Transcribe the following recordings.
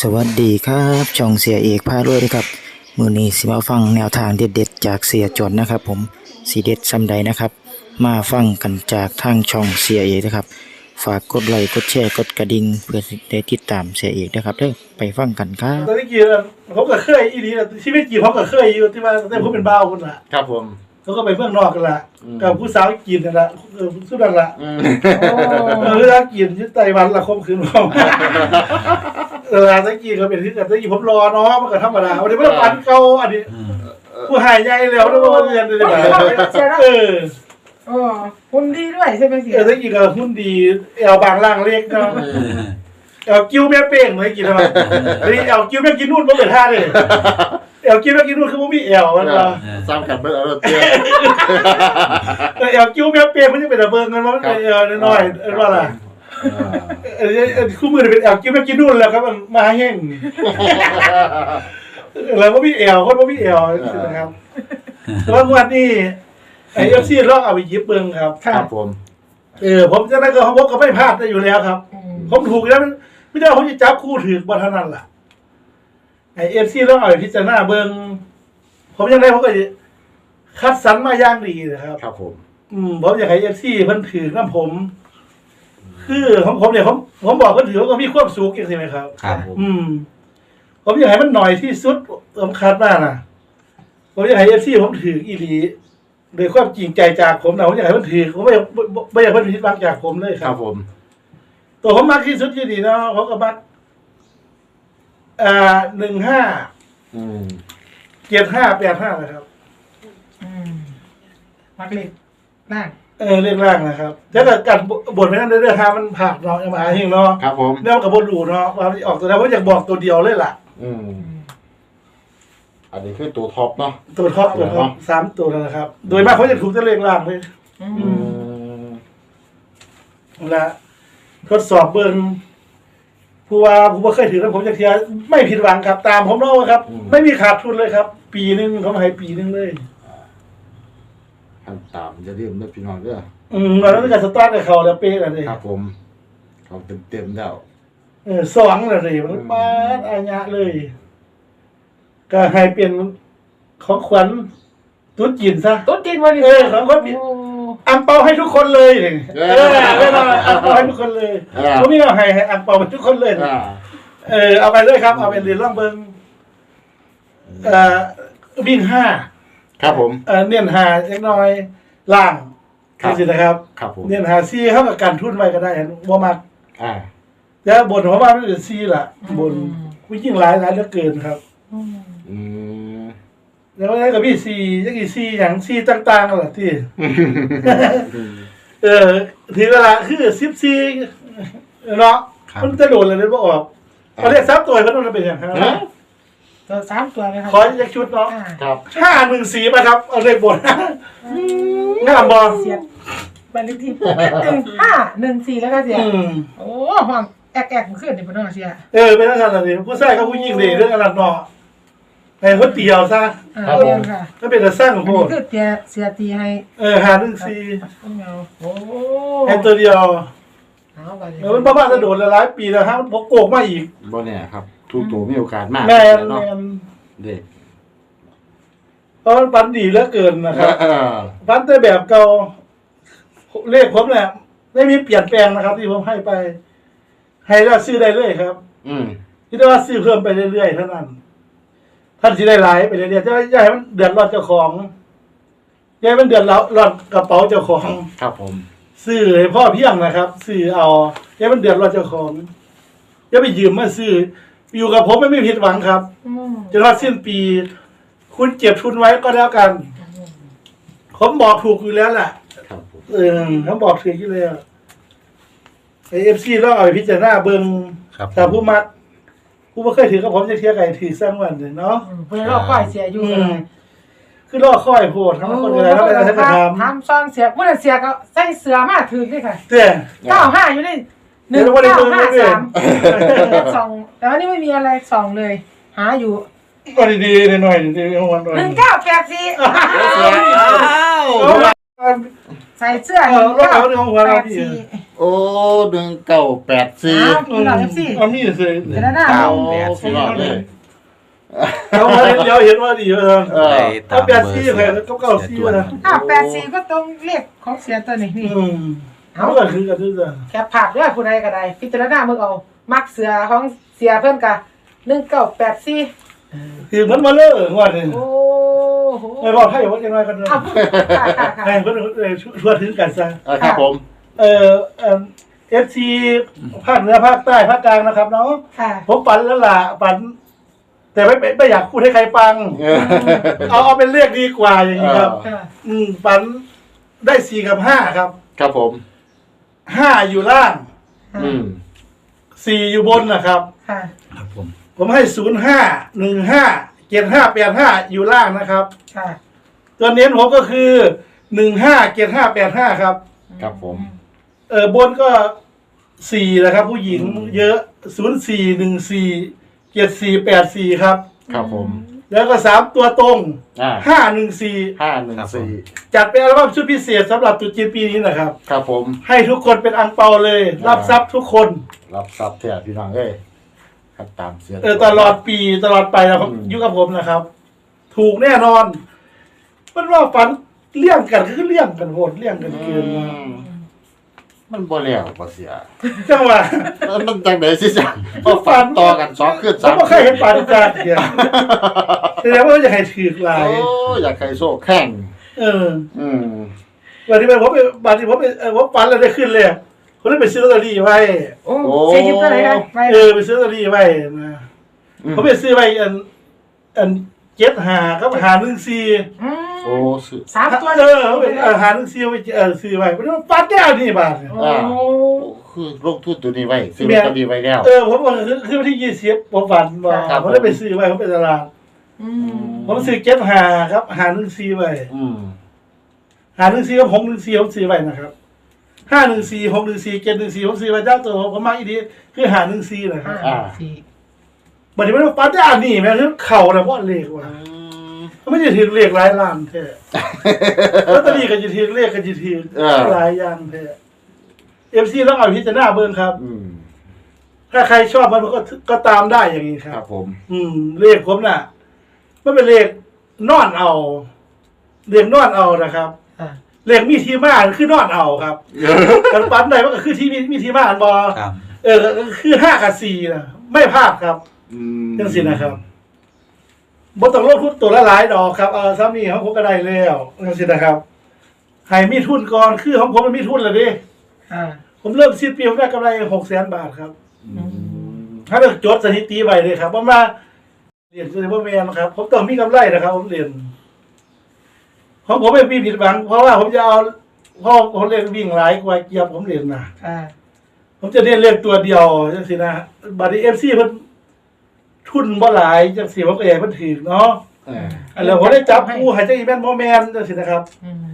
สวัสดีครับช่องเสียเอกพารวยนะครับมือนี้สิมาฟังแนวทางเด็ดๆ จากเสียจดนะครับ ผมสีเด็ดซำใดนะครับ มาฟังกันจากทางช่องเสียเอกนะครับ ฝากกดไลค์กดแชร์กดกระดิ่งเพื่อสิได้ติดตามเสียเอกนะครับเด้อไปฟังกันครับตอนนี้กี่เขาก็เคยอีนี้นะชีวิตกี่เขาก็เคยอยู่ที่ว่าแต่ผมเป็นบ้าวคนละครับผมเขาก็ไปเมืองนอกกันละอืมกับผู้สาวกินกันละเออสุดนั่นละอืมเออผู้สาวกินที่ไต้หวันละคมคืนผม เออตะกี้เขาเป็นที่กันตะกี้ผมรอเนาะมันก็ธรรมดาวันนี้ไม่ต้องปันเก่าอันนี้ผู้หายใหญ่แล้วนะว่าเรียนเลยนะเออโอ้คุณดีด้วยใช่ไหมเสียเออตะกี้ก็หุ้นดีเอวบางล่างเล็กเนาะเอวกิ้วแม่เป้งเลยกินทำไมอันนี้เอวกิ้วแม่กินนู่นไม่เป็นท่าเลยเอวกิ้วแม่กินนู่นคือผมมีเอวมันเนาะซ้ำกันเบิดเอารถเตี้ยแต่เอวกิ้วแม่เปียกมันจะเป็นระเบิงกันว่ามันเป็นเอวน้อยๆเออว่าล่ะ เออเออคู่มือเป็นเอวกิ้วแม่กินนู่นแล้วครับมันมาแห้งแล้วก็มีเอวก็มีเอวนะครับแต่ว่างวดนี้ไอเอฟซีลองเอาไปยิบเบิงครับครับผมเออผมจะได้ก็ผมก็ไม่พลาดได้อยู่แล้วครับ ผมถูกแล้วไม่ได้ผมจะจับคู่ถือบนเท่านั้นล่ะไอเอฟซีลองเอาไปพิจารณาเบิงผมยังได้ผมก็จะคัดสรรมาอย่างดีนะครับ ครับผม อืมผมอยากให้เอฟซีเพิ่นถือน้ำผม คือของผมเนี่ยผมผมบอกเพิ่นถือว่าก็มีความสุขอย่างใช่ไหมครับ ครับผมอืม ผมอยากให้มันหน่อยที่สุดสำคัญมากนะผมอยากให้เอฟซีผมถืออีหลีโดยความจริงใจจากผมนะผมอยากให้มันถือผมไม่อยากไม่อยากให้มันผิดหวังจากผมเลยคครัรับบ ผม ตัวผมมากที่สุดอยู่ดีเนาะผมก็มักอ่าหนึ่งห้าอืมเจ็ดห้าแปดห้านะครับ อืมมักเล็กล่าง เออเรื่องร่างนะครับแล้วก็การบทไม่นั้นเรื่องฮามันผ่านเนาะยังมาหาเฮงเนาะครับผมเรื่องกับบนรูเนาะว่าออกตัวแล้วผมอยากบอกตัวเดียวเลยล่ะอืมอืมอันนี้คือตัวท็อปเนาะตัวท็อปตัวท็อปสามตัวนั่นแหละครับ โดยมากเขาจะถูกจะเลงล่างเลยอือืมมนะทดสอบเบิ้งผู้ว่าผู้ว่าเคยถือแล้วผมจะเทียร์ไม่ผิดหวังครับ ตามผมเล่าครับ ไม่มีขาดทุนเลยครับ ปีหนึงเขาให้ปีหนึงเลย ทำตามจะเรียมด้วยพี่น้องเด้ออืมแล้วก็สตาร์ทกับเขาแล้วเป๊ะเลยครับผม เขาเต็มเต็มๆแล้วเออสองเลยมันป้าดอาญะเลย ก็ให้เป็นของขวัญตุ๊ดจีนซะตุ๊ดจีนวันนี้เออของคนผิดโอ้อังเปาให้ทุกคนเลยเนี่ยเออไม่ต้องอังเปาให้ทุกคนเลยเออผมนี่เอาให้ให้อังเปาให้ทุกคนเลยอ่าเออเอาไปเลยครับ เอาไปเรียนร่องเบิงเอ่อวิ่งห้า ครับผม เอ่อเนียนหาเล็กน้อยล่างครับนี่สินะครับ ครับผมเนียนหาซีเข้ากับการทุนไว้ก็ได้เห็นบ่มากอ่า แล้วบนผมว่าไม่เป็นซีล่ะบนผู้ยิ่งหลายหลายเหลือเกินครับ อืมอืม แล้วก็ได้กับพี่ซียังกี่ซีอย่างซีต่างๆกันล่ะที่ เออทีเวลาคือซิบซีเนาะครับ มันจะโดดเลยเลยว่าออกเขาเรียกซับตัวมันต้องเป็นอย่างไรฮะ ตัวสามตัวเลยครัขอยักชุดเนาะอ่า ครับห้าหนึ่งสีมาครับ เอาเลขบนงามบอลเสียบันทึกที่หนึ่งห้าหนึ่งสี่แล้วก็เสีย อืมโอ้ห้องแอกแอกขึ้นเดี๋ยวพน้องเสียเออเป็นอะไรนี่ผู้ชายกับผู้หญิงเลยเรื่องอะไรเนาะไอ้คนเตียวซะอ่าครับผมเรียนค่ะก็เป็นแต่สร้างของอันโพนี้ดคือเตียเสียตีให้เออหาหนึ่งสีเอาโอ้ไอ้ตัวเดียว เอาไปเลยเออมันประมาณจะโดดหลายปีแล้วฮะมันพกโกกมาอีกบ่เนี่ยครับ ทุกตัวมีโอกาสมากแม่นเนาะแม่นเด็กเพราะมันปันดีเหลือเกินนะครับ เออปันแต่แบบเก่าเลขผมเนี่ยไม่มีเปลี่ยนแปลงนะครับ ที่ผมให้ไป ให้แล้วซื้อได้เลยครับอืมที่ได้ว่าซื้อเพิ่มไปเรื่อยๆเท่านั้น ท่านสิได้หลายไปเรื่อยๆจะอย่าให้มันเดือดร้อนเจ้าของอย่าให้มันเดือดร้อนกระเป๋าเจ้าของครับผม ซื้อให้พ่อเพียงนะครับซื้อเอาอย่าให้มันเดือดร้อนเจ้าของอย่าไปยืมมาซื้อ อยู่กับผมไม่มีผิดหวังครับอืมจนว่าสิ้นปี คุณเก็บทุนไว้ก็แล้วกัน ผมบอกถูกอยู่แล้วแหละครับผมเออผมบอกถูกอยู่แล้วไอเอฟซีต้องเอาไปพิจารณาเบิงครับถ้าผู้มักผู้ไม่เคยถือกับผมจะเทียไก่ถือสร้างวันเลยเนาะอืมเพื่อนรอบก้อยเสียอยู่อืเลมยคือล่อค่อยโพดทั้งคนอะไรแล้วไปอะไรไปททำซองเสียเมื่อเสียก็ใส่เสือมาถือด้วยค่ะำเนี่ยเก้าห้าอยู่นี่ หนึ่งเดี๋ยววันนี้เก้าดูห้าเรื่อยสามสองแต่ว่านี่ไม่มีอะไรสองเลย หาอยู่ก็ดีๆหน่อยๆดีๆวันหน่อยหนึ่งเก้าแปดสี่อ้าวใส่เสื้อเออรถเอาเรื่องของหัวเราพี่สี่โอ้หนึ่งเก้าแปดสี่อ้าวพี่น้องเอฟซีเอามีดเลยเดี๋ยวนะเก้าแปดสี่สี่เลยเขามาเดี๋ยวเห็นว่าดีเออเออถ้าแปดซี่ใครก็เก้าซี่นะอ้าวแปดสี่ก็ตรงเลขของเสียตัวนี้นี่อืม เขาก็คือกันด้วยกันแคปภาพด้วยผู้ใดก็ได้พิจารณามึงเอา มักเสือของเสียเพิ่นกะหนึ่งเก้าแปดสี่คือมันมาเลิกว่าเนี่ยโอ้โหไม่บอกให้ว่ายังไงกันเลยเอาค่ะค่ะค่ะให้เพื่อนชวนถึงกันซะเออครับผมเออเอฟซีภาคเหนือภาคใต้ภาคกลางนะครับเนาะค่ะผมปันแล้วล่ะปัน แต่ไม่ไม่อยากพูดให้ใครฟัง เออ เอาเอาเป็นเลขดีกว่าอย่างนี้ครับเออค่ะ อืมปันได้สี่กับห้าครับ ครับผม ห้าอยู่ล่างอืมสี่อยู่บนนะครับ ค่ะ ครับผม ผมให้ศูนย์ห้าหนึ่งห้าเจ็ดห้าแปดห้าอยู่ล่างนะครับ ค่ะตัวเน้นผมก็คือหนึ่งห้าเจ็ดห้าแปดห้าครับ ครับผม เออบนก็สี่นะครับ ผู้หญิงเยอะศูนย์สี่หนึ่งสี่เจ็ดสี่แปดสี่ครับ ครับผม แล้วก็สามตัวตรงอ่าห้าหนึ่งสี่ห้าหนึ่งสี่จัดเป็นอัลบั้มชุดพิเศษสำหรับตรุษจีนปีนี้นะครับ ครับผม ให้ทุกคนเป็นอังเปาเลย รับทรัพย์ทุกคน รับทรัพย์แท้พี่น้องเอ้ยครับตามเสียงเออตลอดปีตลอดไปนะครับอืมอยู่กับผมนะครับ ถูกแน่นอน มันว่าฝันเลี่ยงกันคือเลี่ยงกันโหดเลี่ยงกันเกินมาอื มมันบ่แล้วบ่เสียจังหวะมันมันจังไดสิจังพอฝันต่อกันสองคืนผสามมก็เคยเห็นปานจากเดียวแสดงว่าจะให้ถือหลาย โอ้อยากใครโซ่แข่งเออ อืมวันนี้ผมไปวันที่ผมไปเออผมฝันแล้วได้ขึ้นเลยผมได้ไปซื้อลอตเตอรี่ไว้ โอ้เสียยิบตัวไหนกันไปเออไปซื้อลอตเตอรี่ไว้นะผมไปซื้อไว้อันอัน เจ็ดหาก็หาหนึ่งสี่อืโอ้มสุดสามตัวเออเขาเป็นอาหารนึงซีไว้เออซื้อไว้ไม่ได้ว่าฟาดแก้วนี่บาทเนี่ย โอ้คือลงทุนตัวนี้ไว้ซื้อแม่ลอตเตอรี่ไว้แล้ว เออผมว่าคือคือวันที่ยี่สิบผมฝันว่าครับ ผมได้ไปซื้อไว้ผมไปตลาดอืมผมซื้อเจ็ดหาครับหาหนึ่งซีไว้อืมหาหนึ่งซีกับหกหนึ่งซีผมซื้อไว้นะครับห้าหนึ่งซีหกหนึ่งซีเจ็ดหนึ่งซีผมซื้อไว้เจ้าตัวผมมาอีกทีคือหาหนึ่งซีนะครับ ห้าสี่ บัดนี้ไม่ต้องฟาดแก้วนี่แม่งคือเข่านะเพราะเลขว่ะเขาไม่ได้ถือเลขหลายล้านแท้ลอตเตอรี่ก็จะถือเลขก็จะถือเออหลายอย่างแท้เอฟซีต้องเอาพิจารณาเบิ่งครับอืมถ้าใครชอบมันก็ก็ตามได้อย่างนี้คครัรับบผม อืม เลขผมน่ะมันเป็นเลขนอนเอาเลขนอนเอานะครับอ่าเลขมีที่มาคือนอนเอาครับกันปันใดมันก็คือที่มีมีที่มาอันบอครับเออก็คือห้ากับสี่นะไม่พลาดครับ อืมจังสินะครับบนต้องลงทุนตัวละหลายดอกครับเออซ้ำนี่ของผมก็ได้แล้วจังสินะครับให้มีทุนก่อนคือของผมมันมีทุนแล้วดิอ่า ผมเริ่มสิ้นปีผมได้กำไรหกแสนบาทครับ อืมถ้าเราจดสถิติไว้เลยครับว่ามาเรียนซูเปอร์แมนนะครับ ผมต้องมีกำไรนะครับ ผมเรียนของผมไม่มีผิดหวัง เพราะว่าผมจะเอาเพราะผมเรียนวิ่งหลายกว่าเกียบผมเรียนนะอ่า ผมจะเรียนเรียนตัวเดียวจังสินะบัตรเอฟซีเพิ่น ทุนบ่หลายจังสิผมก็อยากให้เพิ่นถือเนาะเอออันแล้วผมได้จับคู่ให้เจ้าอีแมนบ่แมนจังสินะครับอืม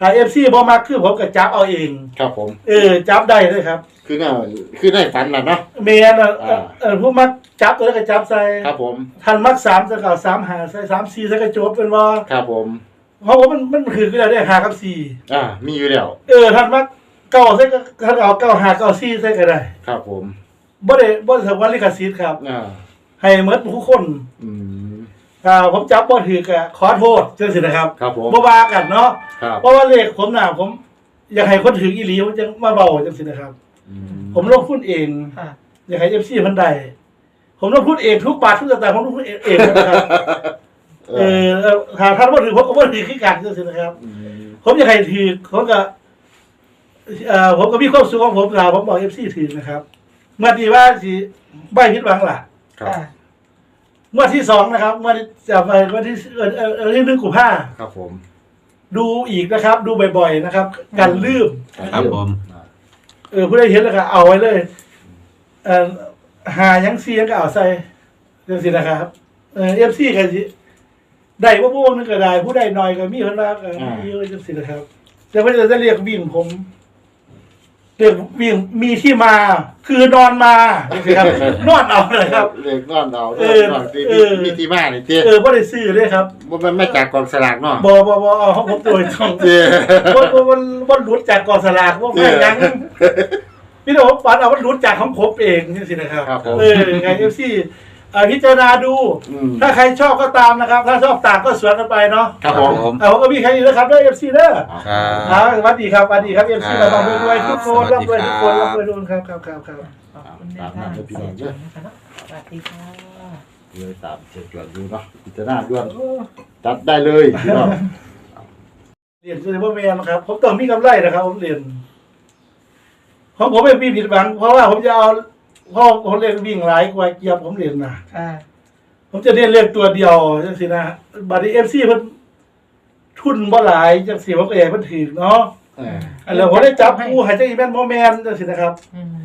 ถ้าเอฟซีบ่มักคือผมก็จับเอาเอง ครับผม เออจับได้เลยครับคือน่ะคือได้ฝันน่ะเนาะแมนอะเออเออผู้มักจับตัวแล้วก็จับใส่ครับผม ทันมักสามจะเก่าสามหาใส่สามสี่ใส่กระจบเป็นว่าครับผม เพราะว่ามันมันคือก็ได้หากับสี่อ่า มีอยู่แล้ว เออทันมักเก้าใส่ก็ทันเอาเก้าหาเก้าสี่ใส่ก็ได้ครับผม บ่ได้บ่ได้สกวันลิขสิทธิ์ครับ อ่า ให้หมดทุกคนอืม อ่าผมจับบ่ถือก็ขอโทษจังซี่นะครับครับผม บ่ว่ากันเนาะครับเพราะว่าเลขผมน่ะผม อยากให้คนถืออีหลีผมจะมาเบาจังซี่นะครับ อืผมลงทุนเอง ค่ะอยากให้ FC เพิ่นได้ผมลงทุนเองทุกบาททุกสตางค์ผมลงทุนเองเองนะครับเอเอออเออถ้าท่านบ่ถือผมก็บ่ถือคือกันจังซี่นะครับมผมอยากให้ถือผมก็เอ่อผมก็มีความสุขของผมลาผมบอกเอฟซีถือนะครับเมื่อที่ว่าสิใบผิดหวังล่ะ ครับ อ่าเมื่อที่สองนะครับเมื่อที่จะไปเมื่อที่เออเออเออที่นึกกุผ้าครับผมดูอีกนะครับ ดูบ่อยๆนะครับ กันลืม ครับผม อ่าเออผู้ใดเห็นแล้วก็เอาไว้เลย เอ่อหายังซียังก็เอาใส่เรื่องสินะครับ เออฟซีกันสิได้ว่าพวกนึงก็ได้ ผู้ใดน้อยก็มีเพิ่นว่าก็มีอยู่จังซี่นะครับแต่เพิ่นจะเรียกวิ่งผม เรื่องวิ่งมีที่มา คือนอนมาครับ นอนเอาเลยครับ เลขนอนเอาเออนอนที่เออมีที่มานี่เตี้ยเออบ่ได้ซื้อเลยครับบ่แม่นมาจากกองสลากเนาะบ่บ่บ่เอาของผมโดยตรงเตี้ยบ่บ่บ่บ่หลุดจากกองสลากบ่ไม่ยังพี่น้องฝันเอามันหลุดจากของผมเองนี่สินะครับครับผมเออไง FC อ่าพิจารณาดู อืม ถ้าใครชอบก็ตามนะครับ ถ้าชอบต่างก็สวนกันไปเนาะครับผม เอาผมก็มีแค่นี้นะครับด้วย FC เด้อครับอ่าสวัสดีครับสวัสดีครับ FC ครัเราบต้องรวยๆทุกคนสวัร่ำสดีรวยทุกคนครับร่ำรวยทุกคนครับครับครับครับ ขอบคุณแนวทางเสียจวนนะคะเนาะสวัสดีค่ะ เลยตามเสียจวนดูเนาะพิจารณาด้วยจัดได้เลยพี่น้อง เรียนซูเปอร์แมนนะครับ ผมต้องมีกำไรนะครับ ผมเรียนของผมไม่มีผิดหวัง เพราะว่าผมจะเอาเพราะผมเรียนวิ่งหลายกว่าเกียร์ผมเรียนนะค่ะผมจะเรียนเรียนตัวเดียวจังสินะบัตรเอฟซีเพิ่นทุนบ่หลายจังสิผมก็อยากให้เพิ่นถือเนาะเอออันแล้วผมได้จับผู้หายใจอีแม่นบ่แม่นจังสินะครับอืม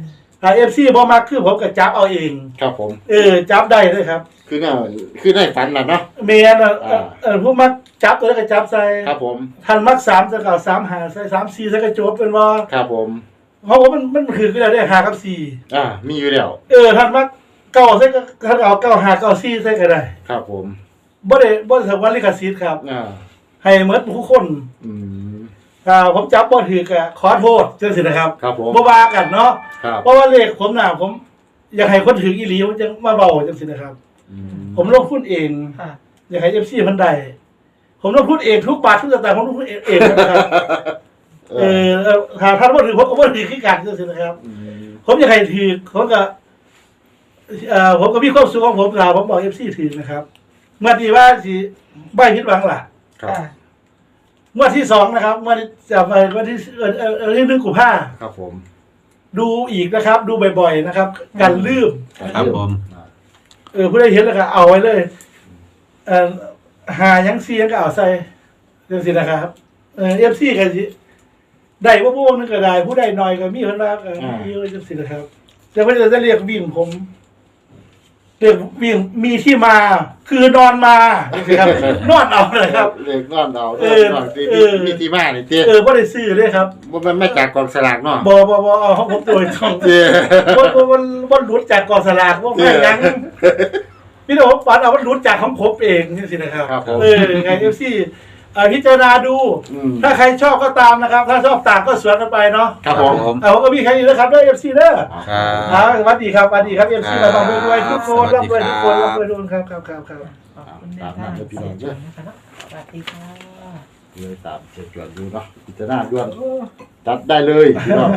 ถ้าเอฟซีบ่มักคือผมก็จับเอาเอง ครับผม เออ จับได้เลยครับคือน่ะคือได้ฝันน่ะเนาะ แม่นอะอ่าเออผู้มักจับตัวแล้วก็จับใส่ครับผม ทันมัก3จะก็เอา3หาใส่3 4ใส่ก็จบเป็นว่า ครับผม เพราะว่ามันมันคือก็ได้หากับสี่อ่า มีอยู่แล้ว เออท่านมาเก้าใส่ก็ท่านเอาเก้าหาเก้าสี่ใส่ก็ได้ครับผม บ่ได้บ่ได้สวัสดิ์ลิขสิทธิ์ครับ อ่า ให้หมดทุกคนอืม อ่าผมจับบ่ถือก็ขอโทษจังซี่นะครับครับผม บ่ว่ากันเนาะครับ เพราะว่าเลขผมน่ะผม อยากให้คนถืออีหลีผมจังมาเบาจังซี่นะครับ อืผมลงทุนเอง ค่ะอยากให้ FC เพิ่นได้ผมลงทุนเองทุกบาททุกสตางค์ผมลงทุนเองเองนะครับ เอเอออเออถ้าท่านบ่ถือผมก็บ่ถือคือกันจังซี่นะครับมผมอยากให้ถือผมก็เอ่อผมก็มีความสุขของผมล่ะผมบอกเอฟซีถือนะครับ เมื่อดีว่าสิไม่ผิดหวังล่ะ ครับค่ะเมื่อที่สองนะครับเมื่อที่จะไปเมื่อที่เออเออเออที่หนึ่งกุมภาครับผมดูอีกนะครับ ดูบ่อยๆนะครับ กันลืม ครับผมเออผู้ใดเห็นแล้วก็เอาไว้เลย เอ่อหายังเสียงก็เอาใส่เรื่องสินะครับ เออเอฟซีกันสิ ได้ว่าพวกนึงก็ได้ ผู้ใดน้อยก็มีเพิ่นว่าเออมีเยอะจังสินะครับ แต่ว่าจะเรียกวิ่งผมเรียกวิ่งมีที่มา คือนอนมาจังสิครับ นอนเอาเลยครับเลขนอนเอาเออนอนที่เออ มีที่มานี่เตี้ยเออบ่ได้ซื้อเลยครับบ่แม่นมาจากกองสลากเนาะบ่บ่บ่เอาของผมโดยตรงเตี้ยบ่บ่บ่บ่หลุดจากกองสลากบ่ไม่ยังพี่น้องฝันเอามันหลุดจากของผมเองจังสินะครับครับผม เออไง FC อ่าพิจารณาดู อืมถ้าใครชอบก็ตามนะครับ ถ้าชอบต่างก็สวนกันไปเนาะครับผม เอาผมก็มีแค่นี้นะครับด้วย FC เด้อครับ อ่าสวัสดีครับสวัสดีครับ FC เราต้องรวยๆทุกคนสวัสร่ำรวยดีทุกคครันบร่ำรวยทุกคนครับครับครับครับ ขอบคุณแนวทางเสียจวนนะคะเนาะสวัสดีค่ะ เลยตามเสียจวนดูเนาะพิจารณาด้วยจัดได้เลยพี่น้อง